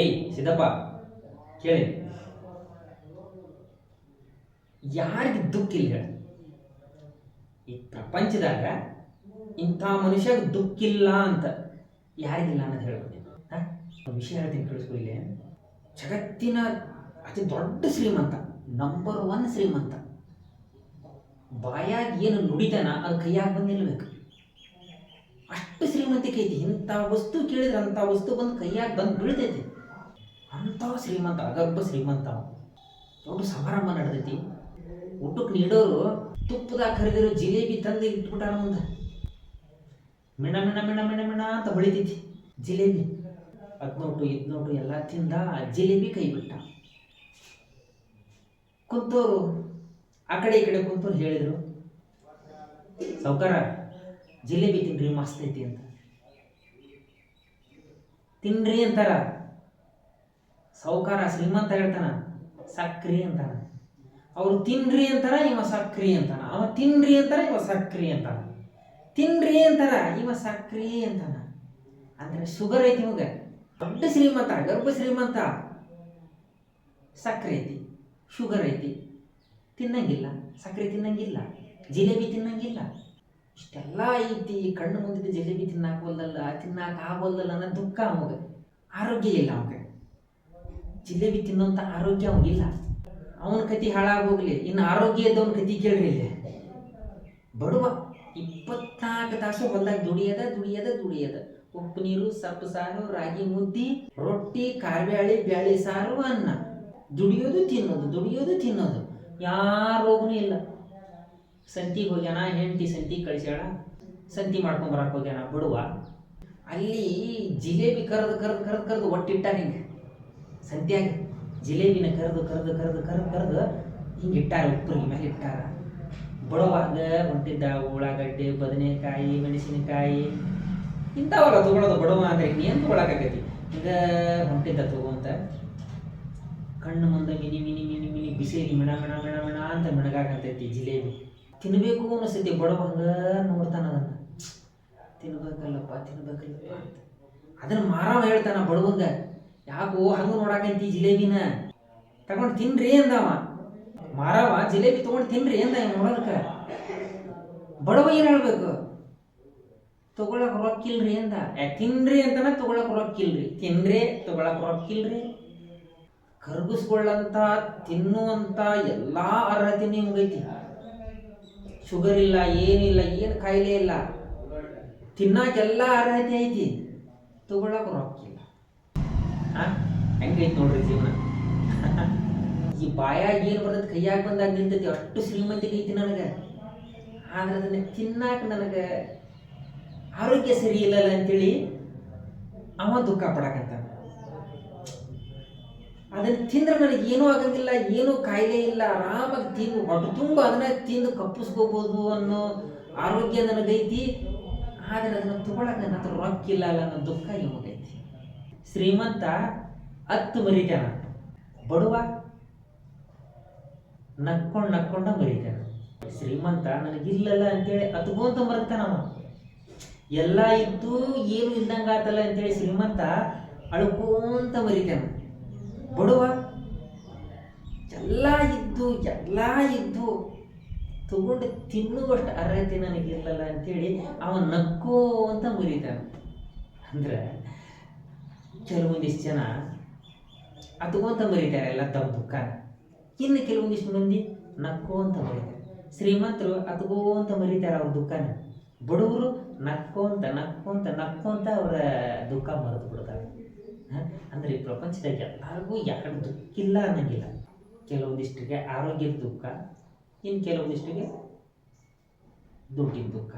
ಏಯ್, ಸಿದ್ದಪ್ಪ, ಕೇಳಿ. ಯಾರಿಗೆ ದುಃಖ ಇಲ್ಲ ಹೇಳಿ. ಈ ಪ್ರಪಂಚದಾಗ ಇಂಥ ದುಃಖ ಇಲ್ಲ ಅಂತ ಯಾರಿಗಿಲ್ಲ ಅನ್ನೋದು ಹೇಳ್ಬೋದು ವಿಷಯ ಹೇಳ್ತೀನಿ ಕೇಳಿಸ್ಕೊ ಇಲ್ಲಿ. ಜಗತ್ತಿನ ಅತಿ ದೊಡ್ಡ ಶ್ರೀಮಂತ ನಂಬರ್ ಒನ್ ಶ್ರೀಮಂತ. ಬಾಯಾಗಿ ಏನು ನುಡಿತಾನ ಅದು ಕೈಯಾಗ ಬಂದು ನಿಲ್ಬೇಕು ಅಷ್ಟು ಶ್ರೀಮಂತಿಕೆ ಐತಿ. ಇಂಥ ವಸ್ತು ಕೇಳಿದ್ರೆ ಅಂಥ ವಸ್ತು ಬಂದು ಕೈಯಾಗ ಬಂದು ಬೀಳ್ತೈತಿ. ಅಂಥ ಶ್ರೀಮಂತ, ಅಗರ್ಭ ಶ್ರೀಮಂತ. ದೊಡ್ಡ ಸಮಾರಂಭ ನಡೆದೈತಿ. ಊಟಕ್ಕೆ ನೀಡೋರು ತುಪ್ಪದಾಗ ಕರೆದಿರೋ ಜಿಲೇಬಿ ತಂದು ಇಟ್ಬಿಟ್ಟಾರ ಮುಂದೆ. ಮೆಣ, ಮಿಣ ಮಿಣ ಮಿಣ ಮಿಣ ಅಂತ ಹೊಳಿತೈತಿ ಜಿಲೇಬಿ. ಹದ್ನೋಟು, ಇದ್ನೋಟು ಎಲ್ಲ ತಿಂದ ಜಿಲೇಬಿ ಕೈ ಬಿಟ್ಟ. ಕುಂತೋರು, ಆ ಕಡೆ, ಈ ಕಡೆ ಕುಂತು ಹೇಳಿದ್ರು ಸಾವ್ಕಾರ ಜಿಲೇಬಿ ತಿನ್ರಿ, ಮಸ್ತ್ ಐತಿ ಅಂತ. ತಿನ್ರಿ ಅಂತಾರ. ಸಾವ್ಕಾರ ಶ್ರೀಮಂತ ಹೇಳ್ತಾನ, ಸಕ್ರಿ ಅಂತಾನ. ಅವ್ರು ತಿನ್ರಿ ಅಂತಾರ, ಇವ ಸಕ್ರಿ ಅಂತಾನ. ಅವ ತಿನ್ರಿ ಅಂತಾರ, ಇವ ಸಕ್ರಿ ಅಂತಾನ. ತಿನ್ರಿ ಅಂತಾರ, ಇವ ಸಕ್ರಿ ಅಂತಾನ. ಅಂದ್ರೆ ಶುಗರ್ ಐತಿ ಇವಾಗ. ದೊಡ್ಡ ಶ್ರೀಮಂತ, ಗರ್ಭ ಶ್ರೀಮಂತ, ಸಕ್ರಿ ಐತಿ ಶುಗರ್ ಐತಿ. ತಿನ್ನಂಗಿಲ್ಲ, ಸಕ್ರಿ ತಿನ್ನಂಗಿಲ್ಲ, ಜಿಲೇಬಿ ತಿನ್ನಂಗಿಲ್ಲ. ಇಷ್ಟೆಲ್ಲ ಐತಿ ಕಣ್ಣು ಮುಂದಿದ್ದ ಜಿಲೇಬಿ ತಿನ್ನಾಕೋಲ್ದಲ್ಲ ತಿನ್ನಾಕ ಆಗೋಲ್ದಲ್ಲ ಅನ್ನೋ ದುಃಖ ಅವಾಗ ಆರೋಗ್ಯ ಇಲ್ಲ ಅವಾಗ ಜಿಲೇಬಿ ತಿನ್ನೋಂಥ ಆರೋಗ್ಯ ಅವನಿಲ್ಲ ಅವನ ಕತಿ ಹಾಳಾಗೋಗ್ಲಿ ಇನ್ನು ಆರೋಗ್ಯ ಇದ್ದವನ ಕತಿ ಕೇಳ್ರಿ ಇಲ್ಲಿ. ಬಡವ ಇಪ್ಪತ್ನಾಲ್ಕು ತಾಸು ಹೊಲ್ದಾಗ ದುಡಿಯದ ದುಡಿಯದ ದುಡಿಯದ. ಉಪ್ಪು ನೀರು, ಸಪ್ಪು ಸಾರು, ರಾಗಿ ಮುದ್ದಿ, ರೊಟ್ಟಿ ಕಾರ್ಬ್ಯಾಳಿ ಬ್ಯಾಳಿ ಸಾರು, ಅನ್ನ. ದುಡಿಯೋದು, ತಿನ್ನೋದು ದುಡಿಯೋದು, ತಿನ್ನೋದು. ಯಾರೋಗನೂ ಇಲ್ಲ. ಸಂತಿಗೆ ಹೋಗ್ಯಾನ, ಹೆಂಡತಿ ಸಂತಿಗೆ ಕಳಿಸ್ಯಾಳ. ಸಂತಿ ಮಾಡ್ಕೊಂಡ್ ಬರಕ್ಕೆ ಹೋಗ್ಯಾನ ಬಡವ. ಅಲ್ಲಿ ಜಿಲೇಬಿ ಕರೆದು ಕರೆದು ಕರೆದು ಕರೆದು ಒಟ್ಟಿಟ್ಟ ಹಿಂಗೆ ಸಂತ್ಯಾಗ ಜಿಲೇಬಿನ ಕರೆದು ಕರೆದು ಕರೆದು ಕರೆದು ಕರೆದು ಹಿಂಗೆ ಇಟ್ಟಾರ ಉಪ್ಪರಿಗೆ ಮೇಲೆ ಇಟ್ಟಾರ. ಬಡವಾಗ ಹೊಂಟಿದ್ದ ಉಳ್ಳಾಗಡ್ಡೆ, ಬದನೆಕಾಯಿ, ಮೆಣಸಿನಕಾಯಿ, ಇಂಥವಲ್ಲ ತಗೊಳ್ಳೋದು ಬಡವ ಅಂದ್ರೆ ಇನ್ನೇನು ತಗೊಳಕಾಗೈತಿ ಈಗ ಹೊಂಟಿದ್ದ ತಗೋಂತ ಕಣ್ಣು ಮುಂದೆ ಮಿನಿ ಮಿನಿ ಮಿನಿ ಮಿನಿ ಬಿಸಿಲಿಗೆ ಮಿಣ ಮಿಣ ಮಿಣ ಮಿಣ ಅಂತ ಮಿಣಗಾಕಂತೈತಿ ಜಿಲೇಬಿ. ತಿನ್ನಬೇಕು ಅನಿಸ್ತೈತಿ ಬಡವ ಹಂಗ ನೋಡ್ತಾನ ಅದನ್ನ. ತಿನ್ಬೇಕಲ್ಲಪ್ಪ ತಿನ್ಬೇಕಲ್ಲಪ್ಪ ಅಂತ. ಅದನ್ನ ಮಾರವ ಹೇಳ್ತಾನ ಬಡವಂಗ. ಯಾಕೋ ಹಂಗೆ ನೋಡಾಕಂತಿ ಜಿಲೇಬಿನ? ತಗೊಂಡು ತಿನ್ರಿ ಅಂದವ. ಮಾರವ ಜಿಲೇಬಿ ತಗೊಂಡು ತಿನ್ರಿ ಅಂದ ನೋಡೋದಕ್ಕ. ಬಡವ ಏನು ಹೇಳ್ಬೇಕು? ತಗೊಳಕ್ ರೊಕ್ಕಿಲ್ರಿ ಅಂದ. ತಿನ್ರಿ ಅಂತನ ತಗೊಳಕ್ ರೊಕ್ಕಿಲ್ರಿ ತಿನ್ರಿ, ತಗೊಳಕ್ ರೊಕ್ಕಿಲ್ರಿ ಕರ್ಗಿಸ್ಕೊಳ್ಳಂತ ತಿನ್ನುವಂತ ಎಲ್ಲಾ ಅರ್ಹತೆ ನಿಮ್ಗೈತಿ. ಶುಗರ್ ಇಲ್ಲ ಏನಿಲ್ಲ ಏನು ಕಾಯಿಲೆ ಇಲ್ಲ. ತಿನ್ನಾಕೆಲ್ಲ ಅರ್ಹತೆ ಐತಿ. ತಗೊಳಕ್ ರೊಕ್ಕಿಲ್ಲ ಹೆಂಗೈತಿ ನೋಡ್ರಿ ಜೀವನ? ಈ ಬಾಯಾಗ ಏನು ಬರ್ತದೆ ಕೈಯಾಗ ಬಂದಾಗ ನಿಂತೈತಿ, ಅಷ್ಟು ಶ್ರೀಮಂತಿಗೆ ಐತಿ ನನಗೆ. ಆದ್ರೆ ಅದನ್ನ ತಿನ್ನಾಕ ನನಗೆ ಆರೋಗ್ಯ ಸರಿ ಇಲ್ಲಲ್ಲ ಅಂತೇಳಿ ಅವ ದುಃಖ ಪಡಕಂತ ಅದನ್ನ ತಿಂದ್ರೆ ನನಗೆ ಏನೂ ಆಗಂಗಿಲ್ಲ, ಏನೂ ಕಾಯಿಲೆ ಇಲ್ಲ, ಆರಾಮಾಗಿ ತಿಂದು ಹೊಟ್ಟು ತುಂಬ ಅದನ್ನ ತಿಂದು ಕಪ್ಪಿಸ್ಕೋಬೋದು ಅನ್ನೋ ಆರೋಗ್ಯ ನನಗೈತಿ. ಆದ್ರೆ ಅದನ್ನ ತಗೊಳಕ ನನ್ನ ಹತ್ರ ರೊಕ್ಕಿಲ್ಲ ಅನ್ನೋ ದುಃಖ ಇವಾಗೈತಿ. ಶ್ರೀಮಂತ ಹತ್ತು ಮರಿತಾನ. ಬಡವ ನಕ್ಕೊಂಡು ನಕ್ಕೊಂಡ ಮರಿತಾನ. ಶ್ರೀಮಂತ ನನಗಿಲ್ಲಲ್ಲ ಅಂತೇಳಿ ಅತ್ಕೊಂತ ಮರ್ತಾನವ ಎಲ್ಲ ಇದ್ದು ಏನು ಇಲ್ದಂಗ ಆತಲ್ಲ ಅಂತೇಳಿ ಶ್ರೀಮಂತ ಅಳ್ಕೊಂತ ಮರಿತಾನ. ಬಡವ ಎಲ್ಲ ಇದ್ದು ಎಲ್ಲ ಇದ್ದು ತಗೊಂಡು ತಿನ್ನುವಷ್ಟು ಅರ್ಹತೆ ನನಗಿಲ್ಲಲ್ಲ ಅಂತೇಳಿ ಅವ ನಕ್ಕೋ ಅಂತ ಮುರಿತಾನ. ಅಂದ್ರೆ ಕೆಲವೊಂದಿಷ್ಟು ಜನ ಅತ್ಕೊಂತ ಬರೀತಾರೆ, ಎಲ್ಲ ತಮ್ಮ ದುಃಖ ಇನ್ನು ಕೆಲವೊಂದಿಷ್ಟು ಮಂದಿ ನಕ್ಕೋ ಅಂತ ಬರೀತಾರೆ. ಶ್ರೀಮಂತರು ಅತ್ಕೋಂತ ಬರೀತಾರೆ ಅವ್ರ ದುಃಖನ. ಬಡವರು ನಕ್ಕೊಂತ ನಕ್ಕೊಂತ ನಕ್ಕೊಂತ ಅವರ ದುಃಖ ಮರೆತು ಬಿಡ್ತಾರೆ. ಅಂದರೆ ಈ ಪ್ರಪಂಚದಾಗ ಎಲ್ಲರಿಗೂ ಯಾರು ದುಃಖಿಲ್ಲ ಅನ್ನಂಗಿಲ್ಲ. ಕೆಲವೊಂದಿಷ್ಟಿಗೆ ಆರೋಗ್ಯದ ದುಃಖ, ಇನ್ನು ಕೆಲವೊಂದಿಷ್ಟಿಗೆ ದುಡ್ಡಿನ ದುಃಖ.